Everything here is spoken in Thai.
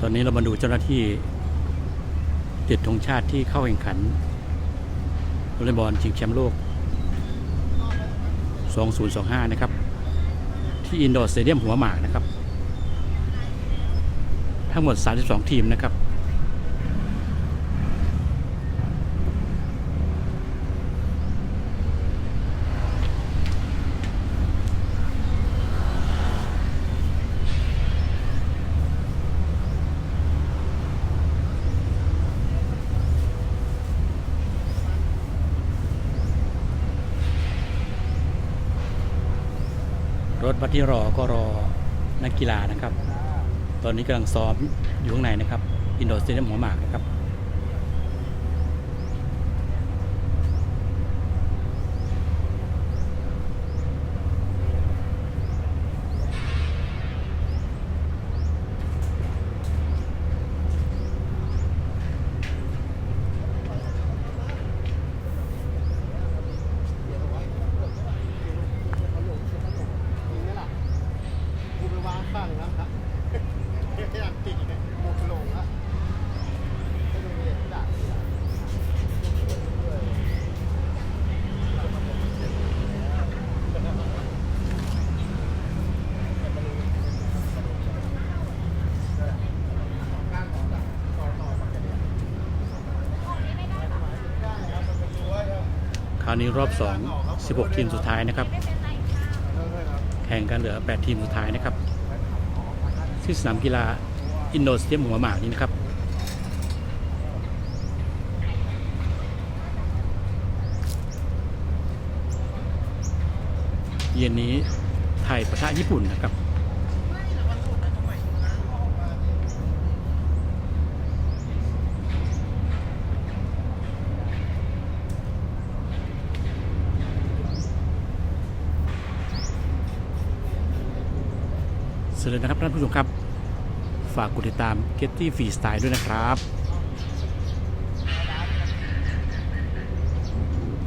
ตอนนี้เรามาดูเจ้าหน้าที่ติดธงชาติที่เข้าแข่งขันวอลเลย์บอลชิงแชมป์โลก 2025 นะครับ ที่อินดอร์สเตเดียมหัวหมากนะครับ ทั้งหมด 32 ทีมนะครับ รถบัสที่รอก็รอนักกีฬานะครับ ตอนนี้กำลังซ้อมอยู่ข้างในนะครับ อินโดอร์สเตเดียมหัวหมากนะครับ กูไปวางข้างแล้วครับเรียกให้อันติดเนี่ยหมดลงแล้วให้ดูเนี่ยด่าเสีย ค ราวนี้รอบ 2 16 ทีมสุดท้ายนะครับ แข่งกันเหลือ 8 ทีมสุดท้ายนะครับ ที่สนามกีฬาอินโดสเตียมหัวหมากนี้นะครับเย็นนี้ไทยประทะญี่ปุ่นนะครับ สวัสดีนะครับท่านผู้ชมครับ ฝากกดติดตาม Getty Free Style ด้วยนะครับ